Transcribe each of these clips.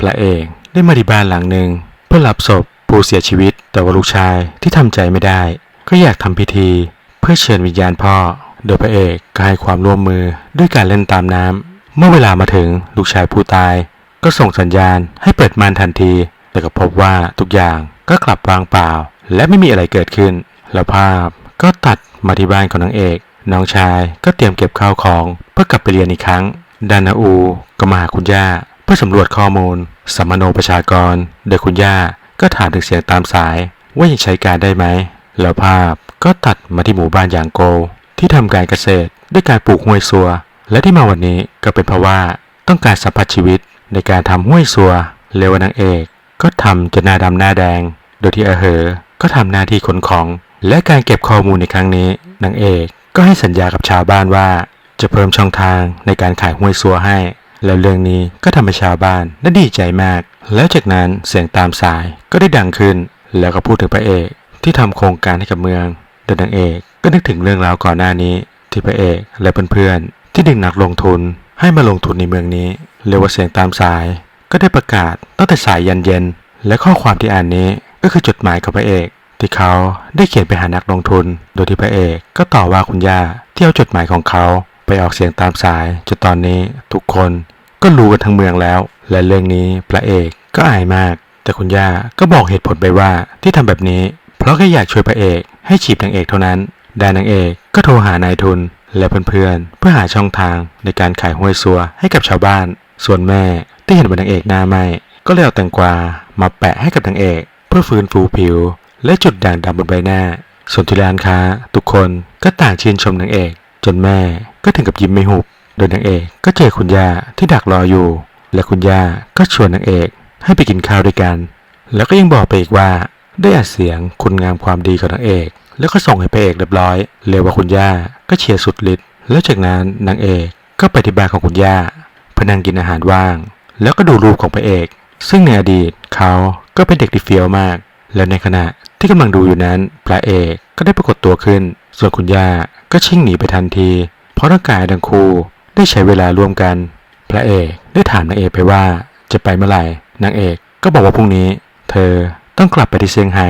พระเอกได้มาที่บ้านหลังหนึ่งเพื่อรับศพผู้เสียชีวิต แต่ว่าลูกชายที่ทำใจไม่ได้ ก็อยากทำพิธี เพื่อเชิญวิญญาณพ่อ โดยพระเอกก็ให้ความร่วมมือด้วยการเล่นตามน้ำเมื่อเวลามาถึงลูกชายผู้ตาย ก็ส่งสัญญาณให้เปิดม่านทันที แต่ก็พบว่าทุกอย่างก็กลับว่างเปล่า และไม่มีอะไรเกิดขึ้น แล้วภาพก็ตัดมาที่บ้านของนางเอก น้องชายก็เตรียมเก็บข้าวของเพื่อกลับไปเรียนอีกครั้ง ดานาอูก็มาหาคุณย่าเพื่อสำรวจข้อมูล สัมมโนประชากร โดยคุณย่าก็ถามถึงเสียงตามสาย ว่ายังใช้การได้ไหม แล้วภาพก็ตัดมาที่หมู่บ้านยางโก ที่ทำการเกษตร ด้วยการปลูกห้วยซัว และที่มาวันนี้ก็เป็นเพราะว่าต้องการสัมผัสชีวิตในการทำห้วยซัวเลวานางเอก ก็ทำจนหน้าดำหน้าแดง โดยที่อาเหอ ก็ทำหน้าที่ขนของ และการเก็บข้อมูลในครั้งนี้นางเอก ก็ให้สัญญากับชาวบ้านว่า จะเพิ่มช่องทางในการขายห้วยซัวให้ แล้วเรื่องนี้ก็ทำให้ชาวบ้านน่าดีใจมาก แล้วจากนั้นเสียงตามสายก็ได้ดังขึ้น แล้วก็พูดถึงพระเอกที่ทำโครงการให้กับเมืองโดยนางเอกก็นึกถึงเรื่องราวก่อนหน้านี้ ที่พระเอกและเพื่อนๆที่ดึงนักลงทุนให้มาลงทุนในเมืองนี้เรียกว่าเสียงตามสาย ก็ได้ประกาศตั้งแต่สายยันเย็น และข้อความที่อ่านนี้ก็คือจดหมายของพระเอก ที่เขาได้เขียนไปหานักลงทุน โดยที่พระเอกก็ต่อว่าคุณย่าที่เอาจดหมายของเขา ไปออกเสียงตามสายจนตอนนี้ทุกคนก็รู้กันทั้งเมืองแล้ว และเรื่องนี้พระเอกก็อายมาก แต่คุณย่าก็บอกเหตุผลไปว่าที่ทำแบบนี้ เพราะแค่อยากช่วยพระเอกให้ฉีบนางเอกเท่านั้นด้านนางเอกก็โทรหานายทุน และเพื่อนๆเพื่อหาช่องทางในการขายห้วยซัวให้กับชาวบ้าน ส่วนแม่ที่เห็นว่านางเอกหน้าไหมก็เลยเอาแตงกวามาแปะให้กับนางเอก เพื่อฟื้นฟูผิว และจุดด่างดำบนใบหน้า ส่วนที่ร้านค้า ทุกคนก็ต่างชื่นชมนางเอก จนแม่ก็ถึงกับยิ้มไม่หุบ โดยนางเอกก็เจอคุณย่าที่ดักรออยู่ และคุณย่าก็ชวนนางเอกให้ไปกินข้าวด้วยกัน แล้วก็ยังบอกไปอีกว่าได้อัดเสียงคุณงามความดีของนางเอก แล้วก็ส่งให้พระเอกเรียบร้อยเรียกว่าคุณย่าก็เชียร์สุดฤทธิ์แล้วจากนั้นนางเอกก็ไปที่บ้านของคุณย่าพนังกินอาหารว่าง แล้วก็ดูรูปของพระเอก ซึ่งในอดีตเขาก็เป็นเด็กที่เฟี้ยวมาก และในขณะที่กำลังดูอยู่นั้นพระเอกก็ได้ปรากฏตัวขึ้น ส่วนคุณย่า ก็ชิ่งหนีไปทันที เพราะร่างกายทั้งคู่ได้ใช้เวลาร่วมกัน พระเอกได้ถามนางเอกไปว่าจะไปเมื่อไหร่ นางเอกก็บอกว่าพรุ่งนี้ เธอต้องกลับไปที่เซี่ยงไฮ้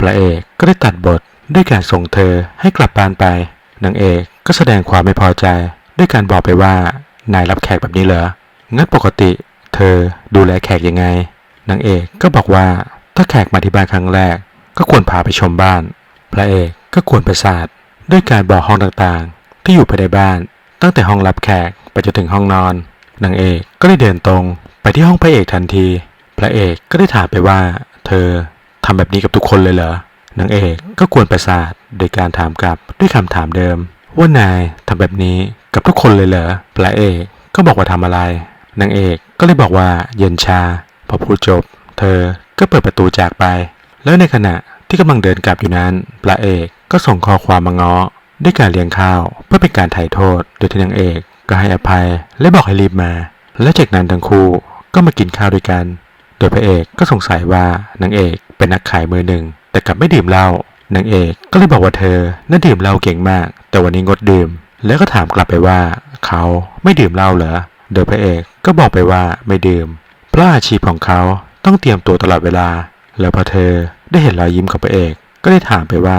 พระเอกก็ได้ตัดบทด้วยการส่งเธอให้กลับบ้านไป นางเอกก็แสดงความไม่พอใจ ด้วยการบอกไปว่านายรับแขกแบบนี้เหรอ งั้นปกติ เธอดูแลแขกยังไง นางเอกก็บอกว่าถ้าแขกมาที่บ้านครั้งแรก ก็ควรพาไปชมบ้าน พระเอกก็ควรประสาท ด้วยการบอกห้องต่างๆ ที่อยู่ภายในบ้าน ตั้งแต่ห้องรับแขกไปจนถึงห้องนอนนางเอกก็ได้เดินตรงไปที่ห้องพระเอกทันที พระเอกก็ได้ถามไปว่า เธอทำแบบนี้กับทุกคนเลยเหรอนางเอกก็ควรประสาทโดยการถามกลับด้วยคำถามเดิม ว่านายทำแบบนี้กับทุกคนเลยเหรอพระเอกก็บอกว่าทำอะไรนางเอกก็เลยบอกว่าเย็นชา พอพูดจบ เธอก็เปิดประตูจากไป แล้วในขณะที่กำลังเดินกลับอยู่นั้นพระเอก ก็ส่งข้อความมาง้อด้วยการเลี้ยงข้าว เพื่อเป็นการไถ่โทษ โดยที่นางเอกก็ให้อภัยและบอกให้รีบมา และจากนั้นทั้งคู่ก็มากินข้าวด้วยกัน โดยพระเอกก็สงสัยว่านางเอกเป็นนักขายมือหนึ่ง แต่กลับไม่ดื่มเหล้านางเอกก็เลยบอกว่าเธอน่าดื่มเหล้าเก่งมาก แต่วันนี้งดดื่ม แล้วก็ถามกลับไปว่า เขาไม่ดื่มเหล้าเหรอโดยพระเอกก็บอกไปว่าไม่ดื่ม เพราะอาชีพของเขาต้องเตรียมตัวตลอดเวลา แล้วพอเธอได้เห็นรอยยิ้มของพระเอก ก็ได้ถามไปว่า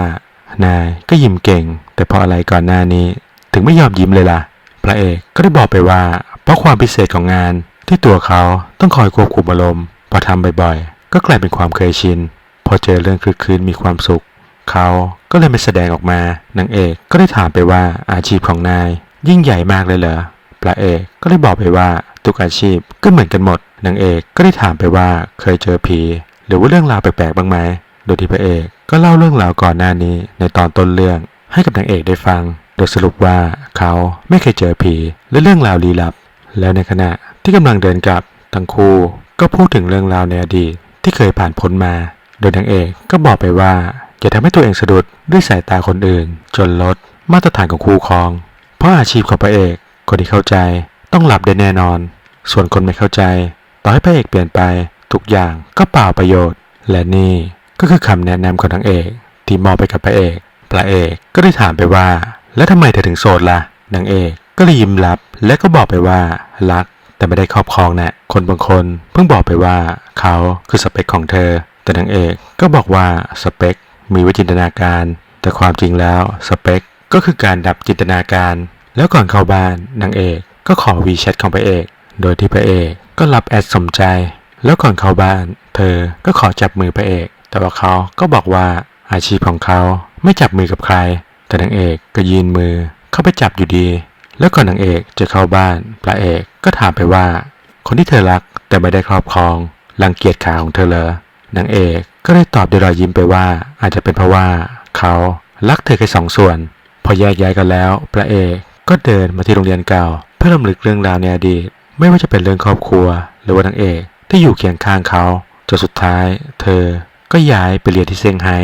นายก็ยิ้มเก่ง แต่พราะอะไรก่อนหน้านี้ ถึงไม่ยอมยิ้มเลยล่ะ พระเอกก็ได้บอกไปว่า เพราะความพิเศษของงานที่ตัวเขาต้องคอยควบคุมอารมณ์พอทำบ่อยๆ ก็กลายเป็นความเคยชิน พอเจอเรื่องคลึกคลืนมีความสุข เขาก็เลยไม่แสดงออกมานางเอกก็ได้ถามไปว่าอาชีพของนาย ยิ่งใหญ่มากเลยเหรอพระเอกก็เลยบอกไปว่าทุกอาชีพก็เหมือนกันหมดนางเอกก็ได้ถามไปว่าเคยเจอผี หรือว่าเรื่องราวแปลกๆบ้างไหม โดยที่พระเอกก็เล่าเรื่องราวก่อนหน้านี้ในตอนต้นเรื่องให้กับนางเอกได้ฟัง โดยสรุปว่าเขาไม่เคยเจอผีและเรื่องราวลี้ลับ แล้วในขณะที่กำลังเดินกลับทั้งคู่ก็พูดถึงเรื่องราวในอดีตที่เคยผ่านพ้นมา โดยนางเอกก็บอกไปว่าอย่าทำให้ตัวเองสะดุดด้วยสายตาคนอื่น จนลดมาตรฐานของคู่ครอง เพราะอาชีพของพระเอกคนที่เข้าใจต้องหลับได้แน่นอน ส่วนคนไม่เข้าใจ ต่อให้พระเอกเปลี่ยนไปทุกอย่างก็เปล่าประโยชน์ และนี่ ก็คือคำแนะนำของนางเอก ที่มอบไปกับพระเอกพระเอกก็ได้ถามไปว่า แล้วทำไมเธอถึงโสดละ่ะนางเอกก็เลยยิ้มรับ และก็บอกไปว่ารักแแต่ไม่ได้ครอบครองนะ่ะคนบางคนเพิ่งบอกไปว่าเขาคือสเปคของเธอ แต่นางเอกก็บอกว่าสเปค มีไว้จินตนาการ แต่ความจริงแล้วสเปคก็คือการดับจินตนาการ แล้วก่อนเข้าบ้านนางเอกก็ขอวีแชทของพระเอก โดยที่พระเอกก็รับแอดสมใจ แล้วก่อนเข้าบ้าน เธอก็ขอจับมือพระเอก แต่ว่าเขาก็บอกว่าอาชีพของเขาไม่จับมือกับใคร แต่นางเอกก็ยืนมือเข้าไปจับอยู่ดี แล้วก่อนนางเอกจะเข้าบ้านพระเอกก็ถามไปว่า คนที่เธอรักแต่ไม่ได้ครอบครองรังเกียจขาของเธอเหรอนางเอกก็ได้ตอบด้วยรอยยิ้มไปว่า อาจจะเป็นเพราะว่าเขารักเธอแค่สองส่วน พอแยกย้ายกันแล้ว พระเอกก็เดินมาที่โรงเรียนเก่า เพื่อรำลึกเรื่องราวในอดีต ไม่ว่าจะเป็นเรื่องครอบครัว หรือว่านางเอกที่อยู่เคียงข้างเขาจนสุดท้าย เธอ ก็ย้ายไปเรียนที่เซี่ยงไฮ้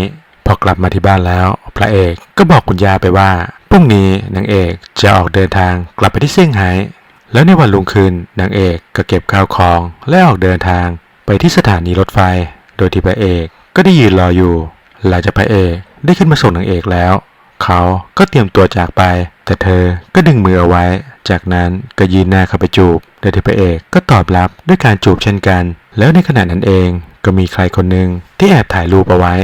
พอกลับมาที่บ้านแล้ว พระเอกก็บอกคุณย่าไปว่าพรุ่งนี้นางเอกจะออกเดินทางกลับไปที่เซี่ยงไฮ้แล้วในวันรุ่งขึ้นนางเอกก็เก็บข้าวของและออกเดินทางไปที่สถานีรถไฟ โดยที่พระเอกก็ได้ยืนรออยู่ หลังจากพระเอกได้ขึ้นมาส่งนางเอกแล้ว เขาก็เตรียมตัวจากไป แต่เธอก็ดึงมือเอาไว้ จากนั้นก็ยืนหน้าเข้าไปจูบ โดยที่พระเอกก็ตอบรับด้วยการจูบเช่นกัน แล้วในขณะนั้นเองก็มีใครคนหนึ่งที่แอบถ่ายรูปเอาไว้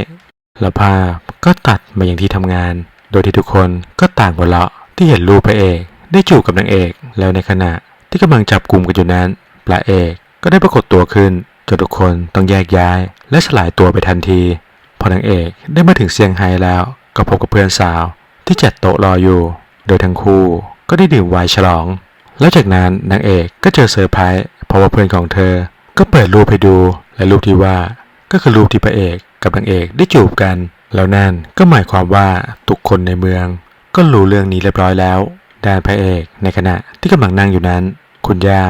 แล้วภาพก็ตัดมาอย่างที่ทำงาน โดยที่ทุกคนก็ต่างหัวเราะที่เห็นรูปพระเอกได้จูบกับนางเอก แล้วในขณะที่กำลังจับกลุ่มกันอยู่นั้นพระเอกก็ได้ปรากฏตัวขึ้นจนทุกคนต้องแยกย้าย และสลายตัวไปทันที พอนางเอกได้มาถึงเซี่ยงไฮ้แล้ว ก็พบกับเพื่อนสาวที่จัดโต๊ะรออยู่ โดยทั้งคู่ก็ได้ดื่มไวน์ฉลอง แล้วจากนั้นนางเอกก็เจอเซอร์ไพรส์เพราะว่าเพื่อนของเธอ ก็เปิดรูปให้ดู และรูปที่ว่าก็คือรูปที่พระเอกกับนางเอกได้จูบกัน แล้วนั่นก็หมายความว่าทุกคนในเมือง ก็รู้เรื่องนี้เรียบร้อยแล้วด้านพระเอกในขณะที่กำลังนั่งอยู่นั้น คุณย่า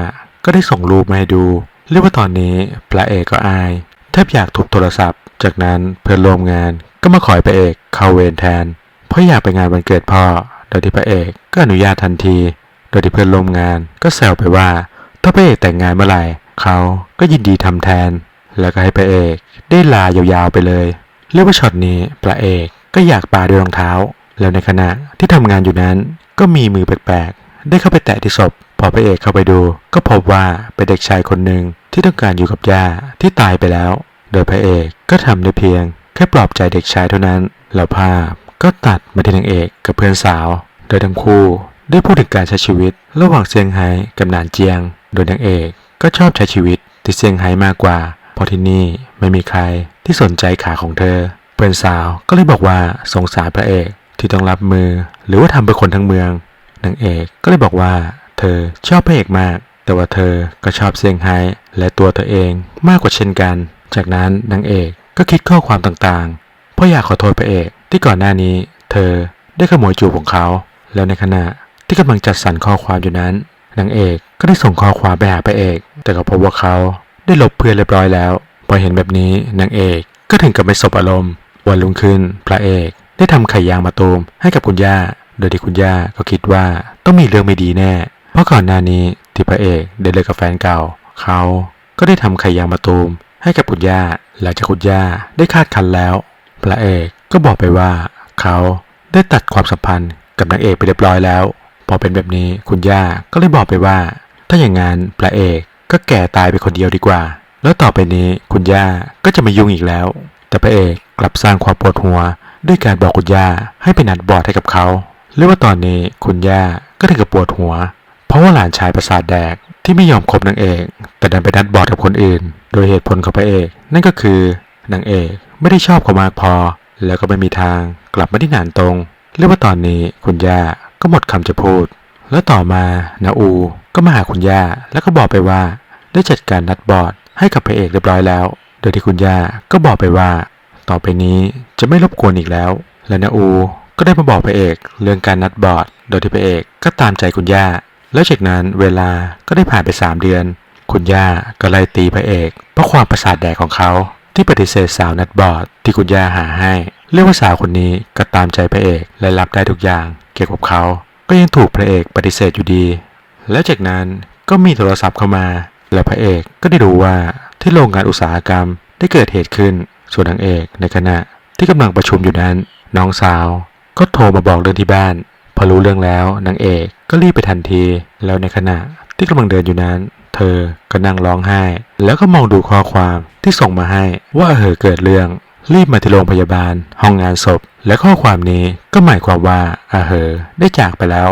ก็ได้ส่งรูปมาให้ดู เรียกว่าตอนนี้พระเอกก็อายแทบอยากทุบโทรศัพท์ จากนั้นเพื่อนร่วมงานก็มาขอให้พระเอกเข้าเวรแทน เพราะอยากไปงานวันเกิดพ่อ โดยที่พระเอกก็อนุญาตทันที โดยที่เพื่อนร่วมงานก็แซวไปว่า ถ้าพระเอกแต่งงานเมื่อไหร่ เขาก็ยินดีทำแทน แล้วก็ให้พระเอกได้ลายาวๆไปเลย เรียกว่าช็อตนี้พระเอกก็อยากปาด้วยรองเท้า แล้วในขณะที่ทำงานอยู่นั้น ก็มีมือแปลกๆ ได้เข้าไปแตะที่ศพ พอพระเอกเข้าไปดู ก็พบว่าเป็นเด็กชายคนหนึ่งที่ต้องการอยู่กับย่าที่ตายไปแล้ว โดยพระเอกก็ทำได้เพียง แค่ปลอบใจเด็กชายเท่านั้น แล้วภาพก็ตัดมาที่นางเอกกับเพื่อนสาว โดยทั้งคู่ได้พูดถึงการใช้ชีวิต ระหว่างเซี่ยงไฮ้กับหนานเจียง โดยนางเอก ก็ชอบใช้ชีวิตที่เซี่ยงไฮ้มากกว่า เพราะที่นี่ไม่มีใครที่สนใจขาของเธอ เพื่อนสาวก็เลยบอกว่าสงสารพระเอกที่ต้องรับมือ หรือว่าทำเพื่อคนทั้งเมืองนางเอกก็เลยบอกว่า เธอชอบพระเอกมาก แต่ว่าเธอก็ชอบเซี่ยงไฮ้และตัวเธอเองมากกว่าเช่นกัน จากนั้นนางเอกก็คิดข้อความต่างๆ เพราะอยากขอโทษพระเอกที่ก่อนหน้านี้ เธอได้ขโมยจูบของเขา แล้วในขณะที่กำลังจัดสรรข้อความอยู่นั้น นางเอกก็ได้ส่งข้อความไปหาพระเอก แต่ก็พบว่าเขาได้ลบเพื่อนเรียบร้อยแล้ว พอเห็นแบบนี้นางเอกก็ถึงกับไม่สบอารมณ์ วันรุ่งขึ้นพระเอกได้ทำไข่ยางมาตูมให้กับคุณย่า โดยที่คุณย่าก็คิดว่าต้องมีเรื่องไม่ดีแน่ เพราะก่อนหน้านี้ที่พระเอกได้เลิกกับแฟนเก่า เขาก็ได้ทำไข่ยางมาตูมให้กับคุณย่า หลังจากคุณย่าได้คาดคันแล้ว พระเอกก็บอกไปว่า เขาได้ตัดความสัมพันธ์กับนางเอกไปเรียบร้อยแล้ว พอเป็นแบบนี้คุณย่าก็เลยบอกไปว่า ถ้าอย่างนั้นพระเอกก็แก่ตายไปคนเดียวดีกว่า แล้วต่อไปนี้คุณย่าก็จะไม่ยุ่งอีกแล้ว แต่พระเอกกลับสร้างความปวดหัว ด้วยการบอกคุณย่าให้ไปนัดบอดให้กับเขาเรียกว่าตอนนี้คุณย่าก็ถึงกับปวดหัว เพราะว่าหลานชายประสาทแดกที่ไม่ยอมคบนางเอก แต่ดันไปนัดบอดกับคนอื่น โดยเหตุผลของพระเอก นั่นก็คือนางเอกไม่ได้ชอบเขามากพอ แล้วก็ไม่มีทางกลับมาที่หนานตรง เรียกว่าตอนนี้คุณย่า ก็หมดคำจะพูด แล้วต่อมานาอูก็มาหาคุณย่าแล้วก็บอกไปว่า ได้จัดการนัดบอร์ดให้กับพระเอกเรียบร้อยแล้ว โดยที่คุณย่าก็บอกไปว่า ต่อไปนี้จะไม่รบกวนอีกแล้ว และนาอูก็ได้มาบอกพระเอกเรื่องการนัดบอร์ด โดยที่พระเอกก็ตามใจคุณย่า แล้วจากนั้นเวลาก็ได้ผ่านไป 3 เดือน คุณย่าก็ไล่ตีพระเอกเพราะความประสาทแดกของเขาที่ปฏิเสธสาวนัดบอร์ดที่คุณย่าหาให้ เรียกว่าสาวคนนี้ก็ตามใจพระเอกและรับได้ทุกอย่าง เกี่ยวกับเขา ก็ยังถูกพระเอกปฏิเสธอยู่ดี แล้วจากนั้นก็มีโทรศัพท์เข้ามา และพระเอกก็ได้รู้ว่าที่โรงงานอุตสาหกรรมได้เกิดเหตุขึ้น ส่วนนางเอกในขณะที่กำลังประชุมอยู่นั้น น้องสาว ก็โทรมาบอกเรื่องที่บ้าน พอรู้เรื่องแล้วนางเอกก็รีบไปทันที แล้วในขณะที่กำลังเดินอยู่นั้น เธอก็นั่งร้องไห้ แล้วก็มองดูข้อความที่ส่งมาให้ว่าอาเหอเกิดเรื่อง รีบมาที่โรงพยาบาล ห้องงานศพ และข้อความนี้ก็หมายความว่าอาเหอได้จากไปแล้ว